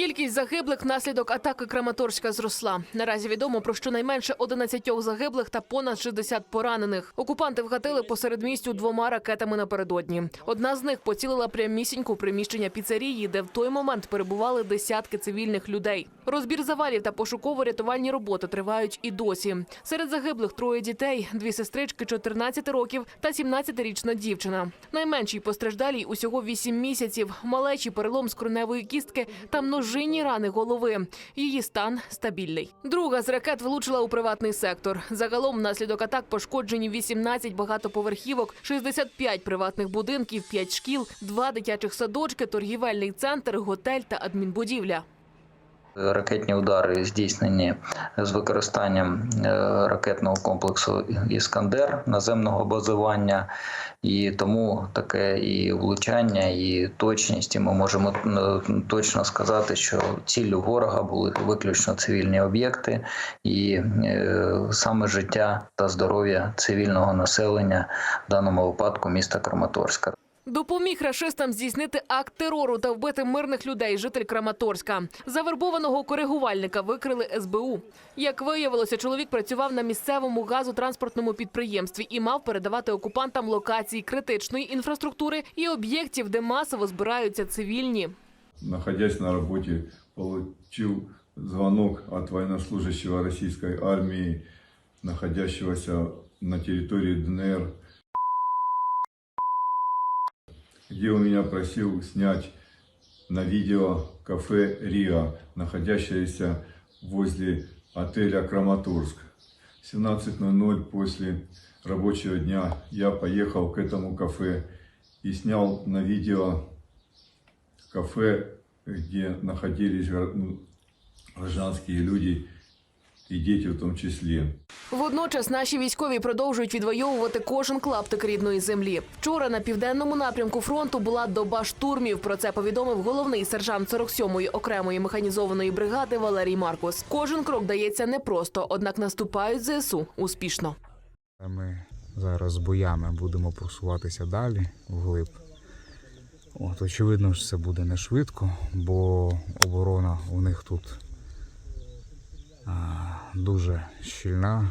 Кількість загиблих внаслідок атаки Краматорська зросла. Наразі відомо про щонайменше 11 загиблих та понад 60 поранених. Окупанти вгатили посеред містю двома ракетами напередодні. Одна з них поцілила прямісінько приміщення піцерії, де в той момент перебували десятки цивільних людей. Розбір завалів та пошуково-рятувальні роботи тривають і досі. Серед загиблих троє дітей, дві сестрички 14 років та 17-річна дівчина. Найменшій постраждалій усього 8 місяців. Малечі перелом скроневої кістки та множинні рани голови. Її стан стабільний. Друга з ракет влучила у приватний сектор. Загалом внаслідок атак пошкоджені 18 багатоповерхівок, 65 приватних будинків, 5 шкіл, 2 дитячих садочки, торгівельний центр, готель та адмінбудівля. Ракетні удари здійснені з використанням е, ракетного комплексу Іскандер наземного базування, і тому таке і влучання, і точність. І ми можемо е, точно сказати, що ціллю ворога були виключно цивільні об'єкти, і е, саме життя та здоров'я цивільного населення в даному випадку міста Краматорська. Допоміг рашистам здійснити акт терору та вбити мирних людей, житель Краматорська. Завербованого коригувальника викрили СБУ. Як виявилося, чоловік працював на місцевому газотранспортному підприємстві і мав передавати окупантам локації критичної інфраструктури і об'єктів, де масово збираються цивільні. находясь на работе, получил звонок от военнослужащего российской армии, находящегося на территории ДНР, где он меня просил снять на видео кафе «Риа», находящееся возле отеля «Краматорск». В 17.00 после рабочего дня я поехал к этому кафе и снял на видео кафе, где находились гра- гражданские люди и дети в том числе. Водночас наші військові продовжують відвоювати кожен клаптик рідної землі. Вчора на південному напрямку фронту була доба штурмів. Про це повідомив головний сержант 47-ї окремої механізованої бригади Валерій Маркус. Кожен крок дається непросто, однак наступають ЗСУ успішно. Ми зараз з боями будемо просуватися далі вглиб. От, очевидно, що це буде не швидко, бо оборона у них тут дуже щільна,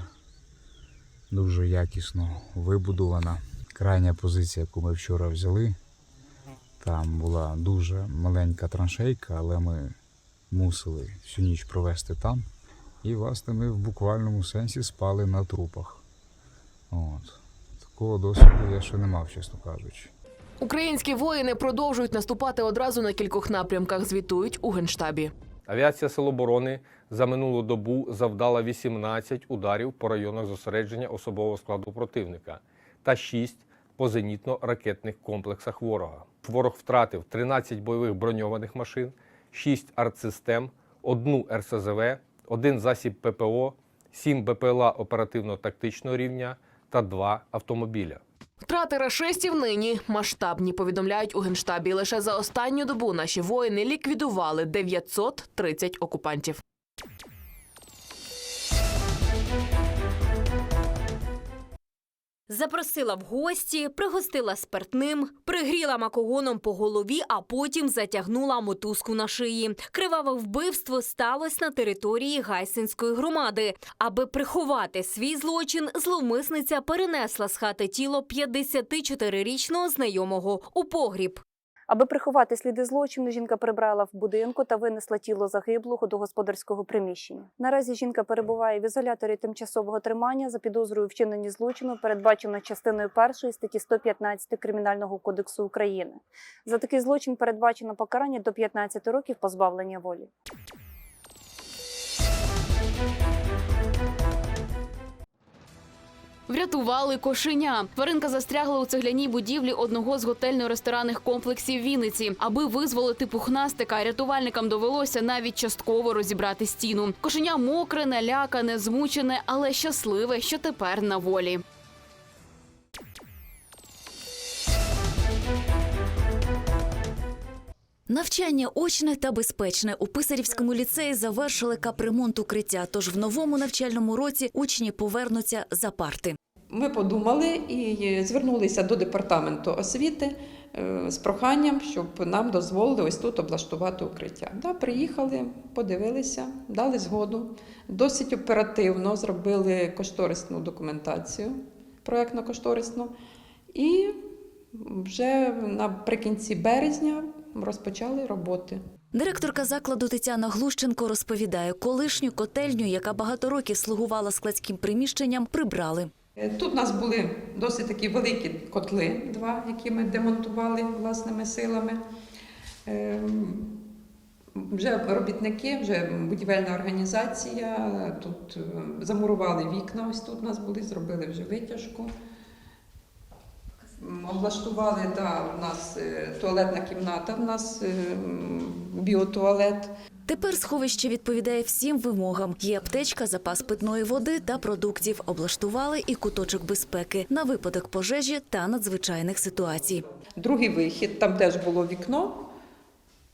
дуже якісно вибудована. Крайня позиція, яку ми вчора взяли, там була дуже маленька траншейка, але ми мусили всю ніч провести там. І, власне, ми в буквальному сенсі спали на трупах. От. Такого досвіду я ще не мав, чесно кажучи. Українські воїни продовжують наступати одразу на кількох напрямках. Звітують у генштабі. Авіація Сил оборони за минулу добу завдала 18 ударів по районах зосередження особового складу противника та 6 по зенітно-ракетних комплексах ворога. Ворог втратив 13 бойових броньованих машин, 6 артсистем, одну РСЗВ, один засіб ППО, 7 БПЛА оперативно-тактичного рівня та 2 автомобіля. Втрати рашистів нині масштабні. Повідомляють у генштабі. Лише за останню добу наші воїни ліквідували 930 окупантів. Запросила в гості, пригостила спиртним, пригріла макогоном по голові, а потім затягнула мотузку на шиї. Криваве вбивство сталося на території Гайсинської громади. Аби приховати свій злочин, зловмисниця перенесла з хати тіло 54-річного знайомого у погріб. Аби приховати сліди злочину, жінка прибрала в будинку та винесла тіло загиблого до господарського приміщення. Наразі жінка перебуває в ізоляторі тимчасового тримання за підозрою вчинені злочину, передбачено частиною першої статті 115 Кримінального кодексу України. За такий злочин передбачено покарання до 15 років позбавлення волі. Врятували кошеня. Тваринка застрягла у цегляній будівлі одного з готельно-ресторанних комплексів Вінниці. Аби визволити пухнастика, рятувальникам довелося навіть частково розібрати стіну. Кошеня мокре, налякане, змучене, але щасливе, що тепер на волі. Навчання очне та безпечне у Писарівському ліцеї завершили капремонт укриття. Тож в новому навчальному році учні повернуться за парти. Ми подумали і звернулися до департаменту освіти е, з проханням, щоб нам дозволили ось тут облаштувати укриття. Да, приїхали, подивилися, дали згоду. Досить оперативно зробили кошторисну документацію, проєктно-кошторисну. І вже наприкінці березня розпочали роботи. Директорка закладу Тетяна Глущенко розповідає, колишню котельню, яка багато років слугувала складським приміщенням, прибрали. Е, Тут у нас були досить такі великі котли, два, які ми демонтували власними силами. Ем, Вже робітники, вже будівельна організація. Тут е, замурували вікна, ось тут у нас були, зробили вже витяжку. Облаштували, да, у нас е, туалетна кімната, у нас е, біотуалет. Тепер сховище відповідає всім вимогам. Є аптечка, запас питної води та продуктів. Облаштували і куточок безпеки на випадок пожежі та надзвичайних ситуацій. Другий вихід, там теж було вікно,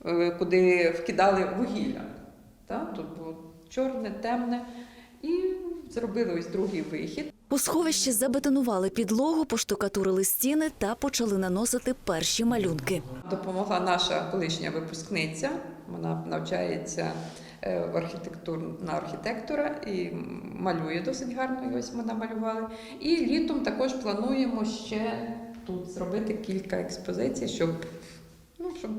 е, куди вкидали вугілля. Тут було чорне, темне. І зробили ось другий вихід. У сховищі забетонували підлогу, поштукатурили стіни та почали наносити перші малюнки. Допомогла наша колишня випускниця. Вона навчається е, архітектур на архітектора і малює досить гарно. І ось ми намалювали. І літом також плануємо ще тут зробити кілька експозицій, щоб, ну, щоб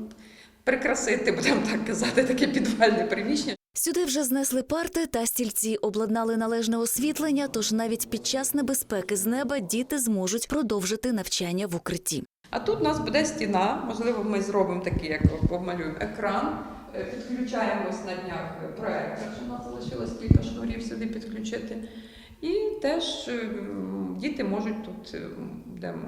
прикрасити, будемо так казати, таке підвальне приміщення. Сюди вже знесли парти та стільці, обладнали належне освітлення, тож навіть під час небезпеки з неба діти зможуть продовжити навчання в укритті. А тут у нас буде стіна, можливо, ми зробимо такий, як обмалюємо екран. Е, Підключаємось на днях проєктор, що у нас залишилось кілька шнурів сюди підключити. І теж е, діти можуть тут е, будемо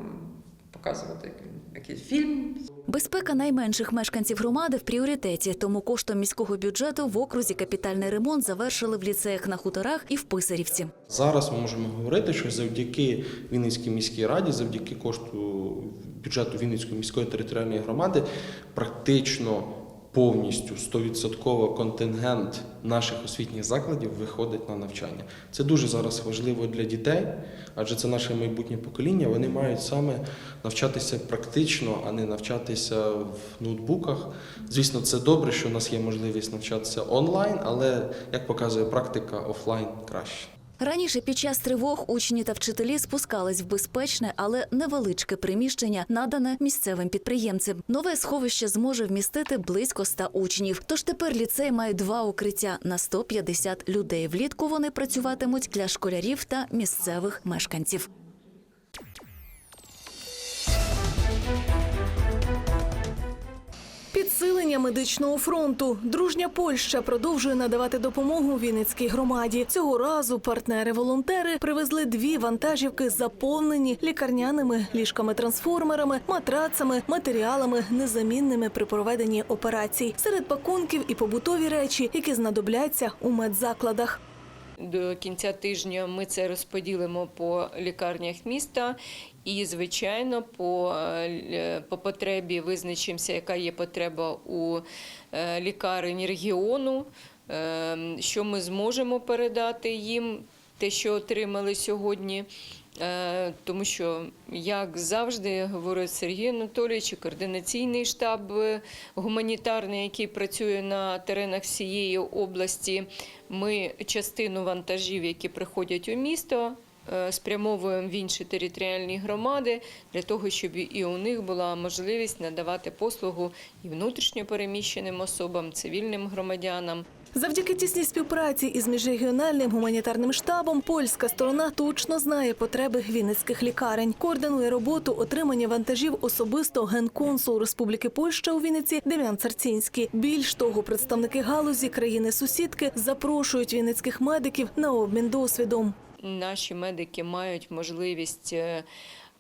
показувати якийсь фільм. Безпека найменших мешканців громади в пріоритеті, тому коштом міського бюджету в окрузі капітальний ремонт завершили в ліцеях на хуторах і в Писарівці. Зараз ми можемо говорити, що завдяки Вінницькій міській раді, завдяки кошту бюджету Вінницької міської територіальної громади, практично повністю 100% контингент наших освітніх закладів виходить на навчання. Це дуже зараз важливо для дітей, адже це наше майбутнє покоління. Вони мають саме навчатися практично, а не навчатися в ноутбуках. Звісно, це добре, що у нас є можливість навчатися онлайн, але як показує практика, офлайн краще. Раніше під час тривог учні та вчителі спускались в безпечне, але невеличке приміщення, надане місцевим підприємцям. Нове сховище зможе вмістити близько 100 учнів. Тож тепер ліцей має два укриття на 150 людей. Влітку вони працюватимуть для школярів та місцевих мешканців. Підсилення медичного фронту. Дружня Польща продовжує надавати допомогу Вінницькій громаді. Цього разу партнери-волонтери привезли дві вантажівки, заповнені лікарняними ліжками-трансформерами, матрацами, матеріалами, незамінними при проведенні операцій. Серед пакунків і побутові речі, які знадобляться у медзакладах. До кінця тижня ми це розподілимо по лікарнях міста і, звичайно, по, е, по потребі визначимося, яка є потреба у е, лікарень регіону, е, що ми зможемо передати їм, те, що отримали сьогодні. Е, Тому що, як завжди, говорить Сергій Анатолійович, координаційний штаб гуманітарний, який працює на теренах всієї області, ми частину вантажів, які приходять у місто, спрямовуємо в інші територіальні громади для того, щоб і у них була можливість надавати послугу і внутрішньо переміщеним особам, цивільним громадянам. Завдяки тісній співпраці із міжрегіональним гуманітарним штабом польська сторона точно знає потреби вінницьких лікарень. Координує роботу отримання вантажів особисто генконсул Республіки Польща у Вінниці Дем'ян Царцінський. Більш того, представники галузі країни-сусідки запрошують вінницьких медиків на обмін досвідом. Наші медики мають можливість е,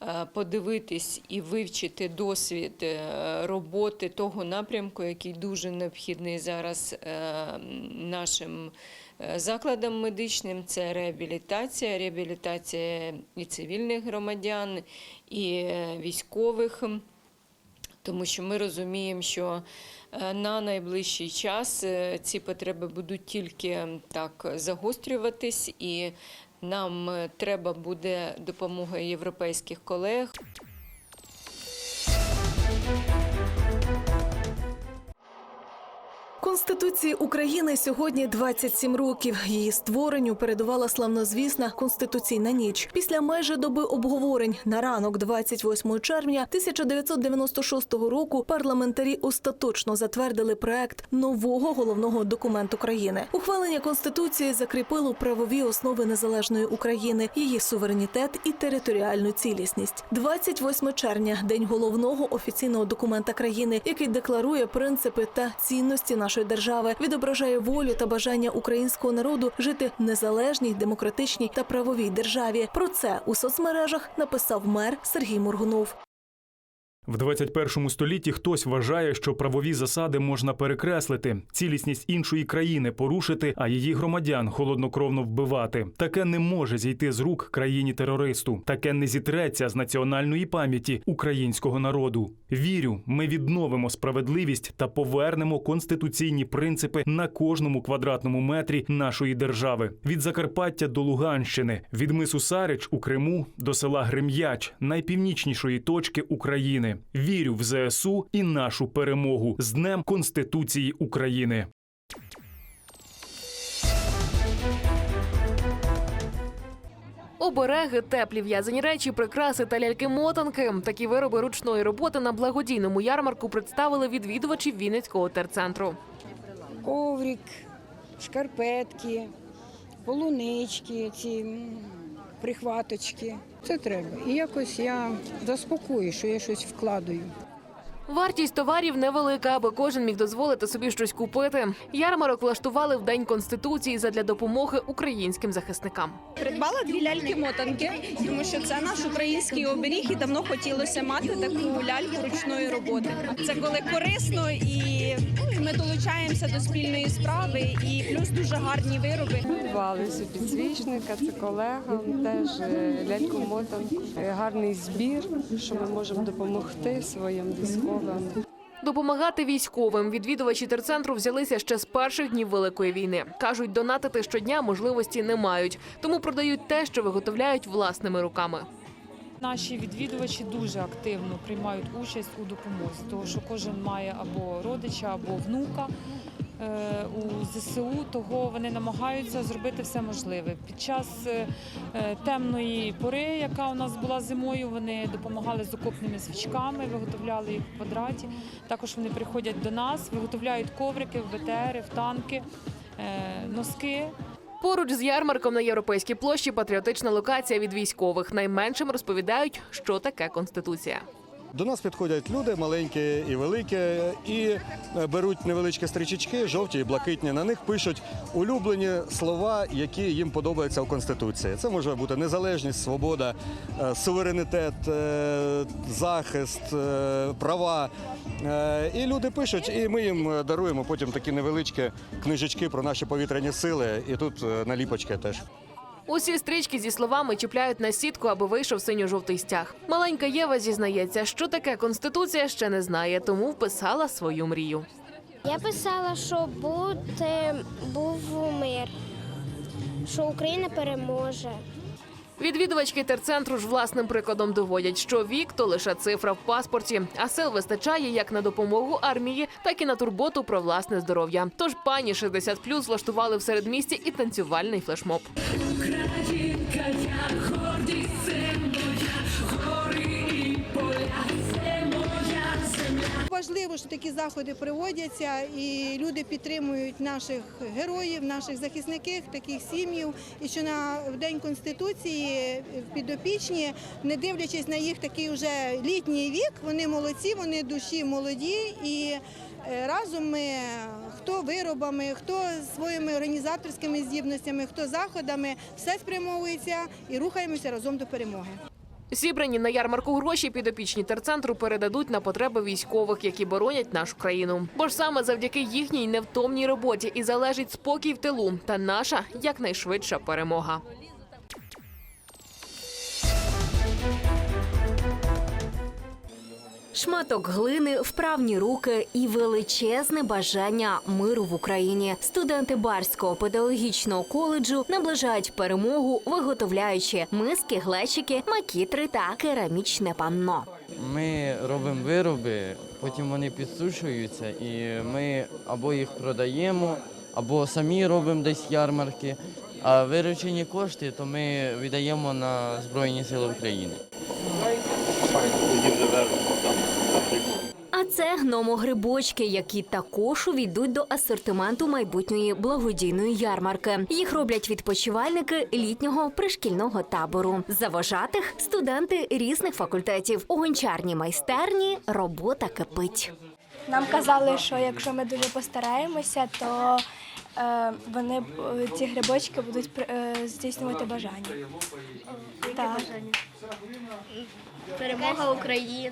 е, подивитись і вивчити досвід е, роботи того напрямку, який дуже необхідний зараз нашим закладам медичним. Це реабілітація, реабілітація і цивільних громадян, і військових. Тому що ми розуміємо, що на найближчий час ці потреби будуть тільки так загострюватись, і Нам е, треба буде допомога європейських колег. Конституції України сьогодні 27 років. Її створенню передувала славнозвісна конституційна ніч. Після майже доби обговорень на ранок, 28 червня 1996 року, парламентарі остаточно затвердили проект нового головного документу країни. Ухвалення конституції закріпило правові основи незалежної України, її суверенітет і територіальну цілісність. 28 червня день головного офіційного документа країни, який декларує принципи та цінності нашої держави, відображає волю та бажання українського народу жити в незалежній, демократичній та правовій державі. Про це у соцмережах написав мер Сергій Моргунов. В 21 столітті хтось вважає, що правові засади можна перекреслити, цілісність іншої країни порушити, а її громадян холоднокровно вбивати. Таке не може зійти з рук країні терористу. Таке не зітреться з національної пам'яті українського народу. Вірю, ми відновимо справедливість та повернемо конституційні принципи на кожному квадратному метрі нашої держави від Закарпаття до Луганщини, від мису Сарич у Криму до села Грем'яч, найпівнічнішої точки України. Вірю в ЗСУ і нашу перемогу з Днем Конституції України. Обереги, теплі в'язані речі, прикраси та ляльки-мотанки. Такі вироби ручної роботи на благодійному ярмарку представили відвідувачі Вінницького терцентру. коврик, шкарпетки, полунички, ці прихваточки. Це треба. І якось я заспокою, що я щось вкладаю. Вартість товарів невелика, аби кожен міг дозволити собі щось купити. Ярмарок влаштували в день конституції задля допомоги українським захисникам. Придбала дві ляльки-мотанки, тому що це наш український оберіг і давно хотілося мати таку ляльку ручної роботи. Це коли корисно і ми долучаємося до спільної справи, і плюс дуже гарні вироби. Придбали собі підсвічника, це колегам, теж е, ляльку мотанку. Е, Гарний збір, що ми можемо допомогти своїм військовим. Допомагати військовим відвідувачі терцентру взялися ще з перших днів великої війни. кажуть, донатити щодня можливості не мають, тому продають те, що виготовляють власними руками. Наші відвідувачі дуже активно приймають участь у допомозі, тому що кожен має або родича, або внука е, у ЗСУ, того вони намагаються зробити все можливе. Під час е, е, темної пори, яка у нас була зимою, вони допомагали з окопними свічками, виготовляли їх в квадраті. Також вони приходять до нас, виготовляють коврики, в БТРи, в танки, носки. Поруч з ярмарком на європейській площі патріотична локація від військових. Найменшим розповідають, що таке конституція. До нас підходять люди маленькі і великі, і е, беруть невеличкі стрічечки, жовті і блакитні. На них пишуть улюблені слова, які їм подобаються в конституції. Це може бути незалежність, свобода, е, суверенітет, е, захист, права. І люди пишуть, і ми їм даруємо потім такі невеличкі книжечки про наші повітряні сили. І тут наліпочки теж. Усі стрічки зі словами чіпляють на сітку, аби вийшов синьо-жовтий стяг. Маленька Єва зізнається, що таке конституція ще не знає, тому вписала свою мрію. Я писала, що буде був мир, що Україна переможе. Відвідувачки терцентру ж власним прикладом доводять, що вік то лише цифра в паспорті, а сил вистачає як на допомогу армії, так і на турботу про власне здоров'я. Тож пані 60+, влаштували в середмісті і танцювальний флешмоб. Українка, я гордість, Важливо, що такі заходи проводяться, і люди підтримують наших героїв, наших захисників, таких сім'їв. І що на день конституції підопічні, не дивлячись на їх такий вже літній вік, вони молодці, вони душі молоді і. е, Разом ми хто виробами, хто своїми організаторськими здібностями, хто заходами, все спрямовується і рухаємося разом до перемоги. Зібрані на ярмарку гроші підопічні терцентру передадуть на потреби військових, які боронять нашу країну. Бо ж саме завдяки їхній невтомній роботі і залежить спокій в тилу та наша якнайшвидша перемога. Шматок глини, вправні руки і величезне бажання миру в Україні. Студенти Барського педагогічного коледжу наближають перемогу, виготовляючи миски, глечики, макітри та керамічне панно. Ми робимо вироби, потім вони підсушуються, і ми або їх продаємо, або самі робимо десь ярмарки. А виручені кошти то ми віддаємо на Збройні Сили України. А це гномогрибочки, які також увійдуть до асортименту майбутньої благодійної ярмарки. Їх роблять відпочивальники літнього пришкільного табору. Завожатих студенти різних факультетів. У гончарній майстерні робота кипить. Нам казали, що якщо ми дуже постараємося, то е, вони ці грибочки будуть е, здійснювати бажання. Так. Перемога України.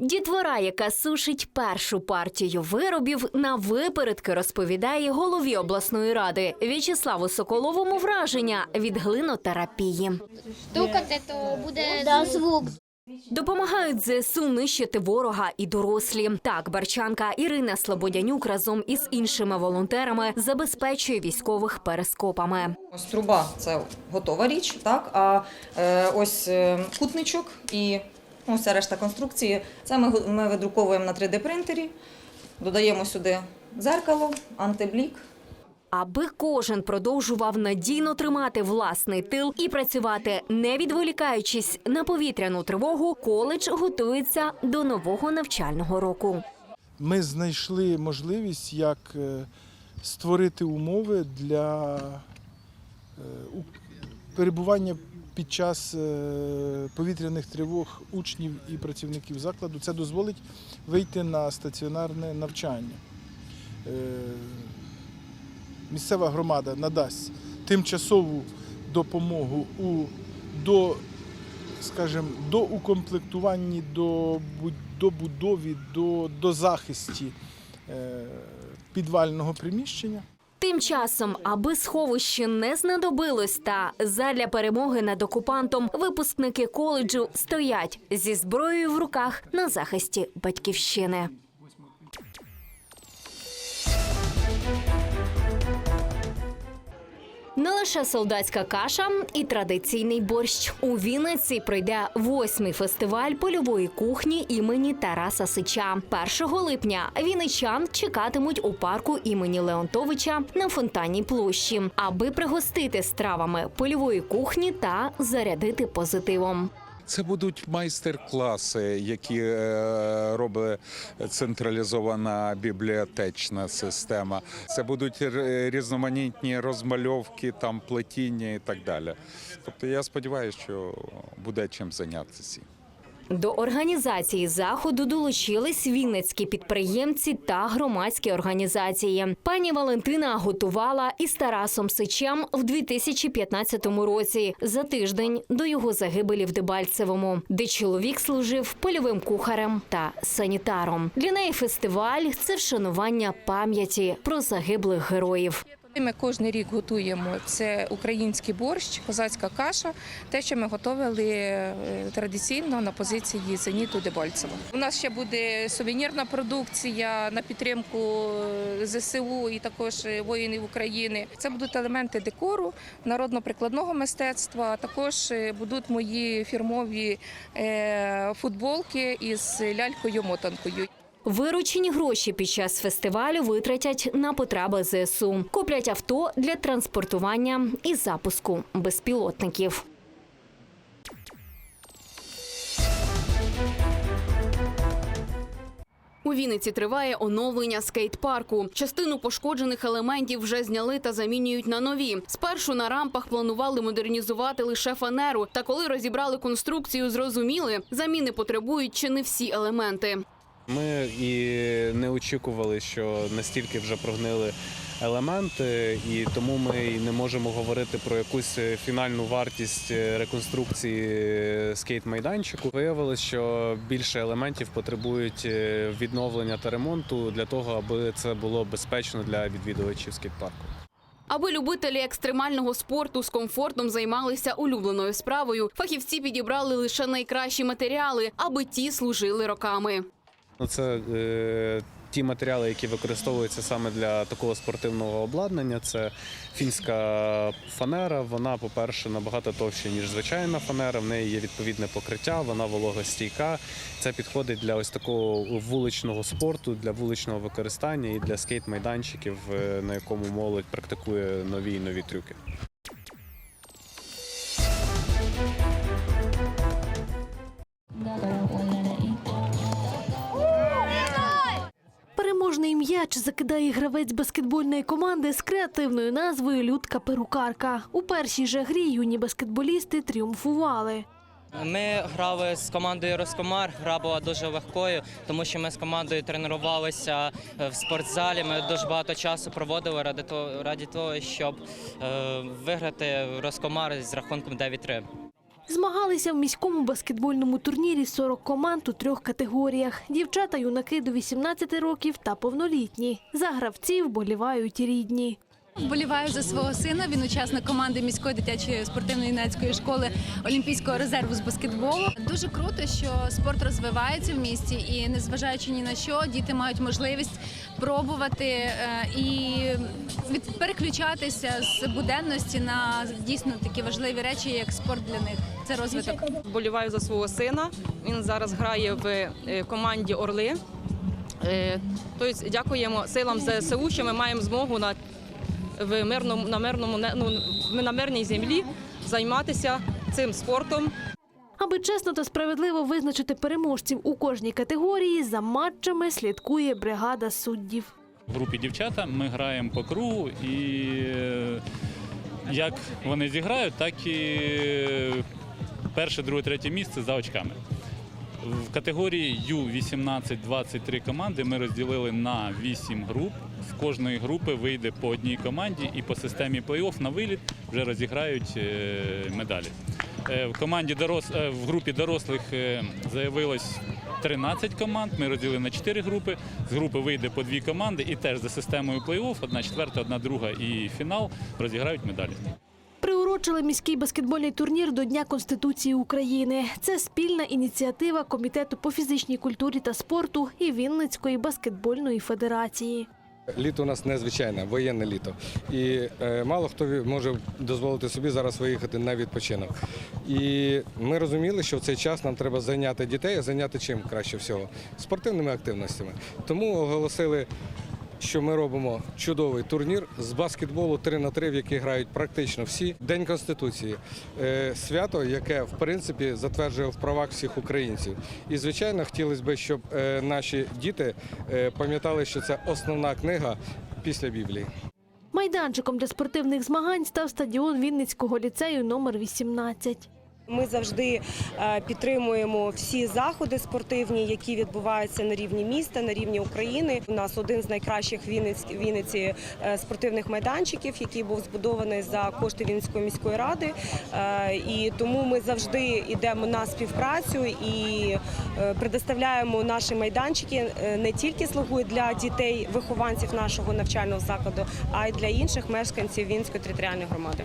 Дітвора, яка сушить першу партію виробів, на випередки розповідає голові обласної ради В'ячеславу Соколовому враження від глинотерапії. Стукати, то буде звук. Допомагають ЗСУ нищити ворога і дорослі. Так, барчанка Ірина Слободянюк разом із іншими волонтерами забезпечує військових перископами. Ось труба це готова річ, так а е, ось е, кутничок і ну, вся решта конструкції. Це ми, го- ми видруковуємо на 3D принтері, додаємо сюди дзеркало, антиблік. Аби кожен продовжував надійно тримати власний тил і працювати, не відволікаючись на повітряну тривогу, коледж готується до нового навчального року. Ми знайшли можливість, як е, створити умови для е, перебування під час е, повітряних тривог учнів і працівників закладу. Це дозволить вийти на стаціонарне навчання. Е, Місцева громада надасть тимчасову допомогу у до, скажімо, до укомплектуванні, до, бу- до будові, до, до захисті е, підвального приміщення. Тим часом, аби сховище не знадобилось, та задля перемоги над окупантом, випускники коледжу стоять зі зброєю в руках на захисті батьківщини. Не лише солдатська каша і традиційний борщ. У Вінниці пройде восьмий фестиваль польової кухні імені Тараса Сича. 1 липня вінничан чекатимуть у парку імені Леонтовича на фонтанній площі, аби пригостити стравами польової кухні та зарядити позитивом. Це будуть майстер-класи, які е, робить централізована бібліотечна система. Це будуть різноманітні розмальовки, там плетіння і так далі. Тобто я сподіваюся, що буде чим зайнятися. До організації заходу долучились вінницькі підприємці та громадські організації. Пані Валентина готувала із Тарасом Сичем в 2015 році за тиждень до його загибелі в Дебальцевому, де чоловік служив польовим кухарем та санітаром. Для неї фестиваль це вшанування пам'яті про загиблих героїв. Ми кожен рік готуємо це український борщ, козацька каша, те, що ми готували е, традиційно на позиції Зеніту Дебальцева. У нас ще буде сувенірна продукція на підтримку е, ЗСУ і також е, воїнів України. Це будуть елементи декору, народно-прикладного мистецтва. Також будуть мої фірмові футболки із лялькою-мотанкою. Виручені гроші під час фестивалю витратять на потреби ЗСУ. Куплять авто для транспортування і запуску безпілотників. У Вінниці триває оновлення скейт-парку. Частину пошкоджених елементів вже зняли та замінюють на нові. Спершу на рампах планували модернізувати лише фанеру. Та коли розібрали конструкцію, зрозуміли, заміни потребують чи не всі елементи. Ми і не очікували, що настільки вже прогнили елементи, і тому ми і не можемо говорити про якусь фінальну вартість реконструкції скейт-майданчику. Виявилось, що більше елементів потребують відновлення та ремонту для того, аби це було безпечно для відвідувачів скейт-парку. Аби любителі екстремального спорту з комфортом займалися улюбленою справою, фахівці підібрали лише найкращі матеріали, аби ті служили роками. Ну, Це е, ті матеріали, які використовуються саме для такого спортивного обладнання. Це фінська фанера. Вона, по-перше, набагато товща, ніж звичайна фанера. В неї є відповідне покриття, вона вологостійка. Це підходить для ось такого вуличного спорту, для вуличного використання і для скейт-майданчиків, е, на якому молодь практикує нові і нові трюки. М'яч закидає гравець баскетбольної команди з креативною назвою Людка Перукарка. У першій же грі юні баскетболісти тріумфували. Ми грали з командою Роскомар. Гра була дуже легкою, тому що ми з командою тренувалися е, в спортзалі. Ми дуже багато часу проводили ради того, раді того, щоб е, виграти Роскомар з рахунком 9-3. Змагалися в міському баскетбольному турнірі 40 команд у трьох категоріях: дівчата, юнаки до 18 років та повнолітні. За гравців болівають рідні. Вболіваю за свого сина. Він учасник команди міської дитячої спортивної юнацької школи Олімпійського резерву з баскетболу. Дуже круто, що спорт розвивається в місті, і незважаючи ні на що, діти мають можливість пробувати е, і переключатися з буденності на дійсно такі важливі речі, як спорт для них. Це розвиток. Вболіваю за свого сина. Він зараз грає в е, команді Орли. Тобто дякуємо силам ЗСУ, що ми маємо змогу на, в мирному, на, мирному, не- ну, на мирній землі займатися цим спортом. Аби чесно та справедливо визначити переможців у кожній категорії, за матчами слідкує бригада суддів. В групі дівчата ми граємо по кругу і е, як вони зіграють, так і перше, друге, третє місце за очками. В категорії Ю-18-23 команди ми розділили на 8 груп. З кожної групи вийде по одній команді і по системі плей-офф на виліт вже розіграють е, медалі. Е, В команді дорос... е, в групі дорослих заявилось 13 команд. Ми розділили на 4 групи. З групи вийде по дві команди, і теж за системою плей-офф, одна четверта, одна друга і фінал розіграють медалі. Приурочили міський баскетбольний турнір до Дня Конституції України. Це спільна ініціатива Комітету по фізичній культурі та спорту і Вінницької баскетбольної федерації. Літо у нас незвичайне, воєнне літо. І е, мало хто може дозволити собі зараз виїхати на відпочинок. І ми розуміли, що в цей час нам треба зайняти дітей, зайняти чим краще всього? Спортивними активностями. Тому оголосили, що ми робимо чудовий турнір з баскетболу 3 на 3 в який грають практично всі. День Конституції. Е, Свято, яке в принципі затверджує в правах всіх українців. І звичайно, хотілося б, щоб е, наші діти е, пам'ятали, що це основна книга після Біблії. Майданчиком для спортивних змагань став стадіон Вінницького ліцею номер 18. Ми завжди е, підтримуємо всі заходи спортивні, які відбуваються на рівні міста, на рівні України. У нас один з найкращих Вінниці е, спортивних майданчиків, який був збудований за кошти Вінницької міської ради. Е, І тому ми завжди йдемо на співпрацю і предоставляємо наші майданчики не тільки слугують для дітей, вихованців нашого навчального закладу, а й для інших мешканців Вінницької територіальної громади.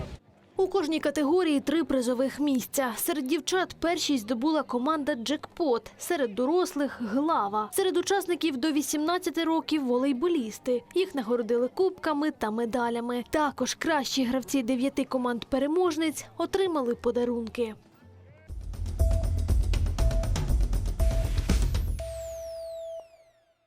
У кожній категорії три призових місця. Серед дівчат першість здобула команда Джекпот, серед дорослих глава. Серед учасників до 18 років волейболісти. Їх нагородили кубками та медалями. Також кращі гравці дев'яти команд переможниць отримали подарунки.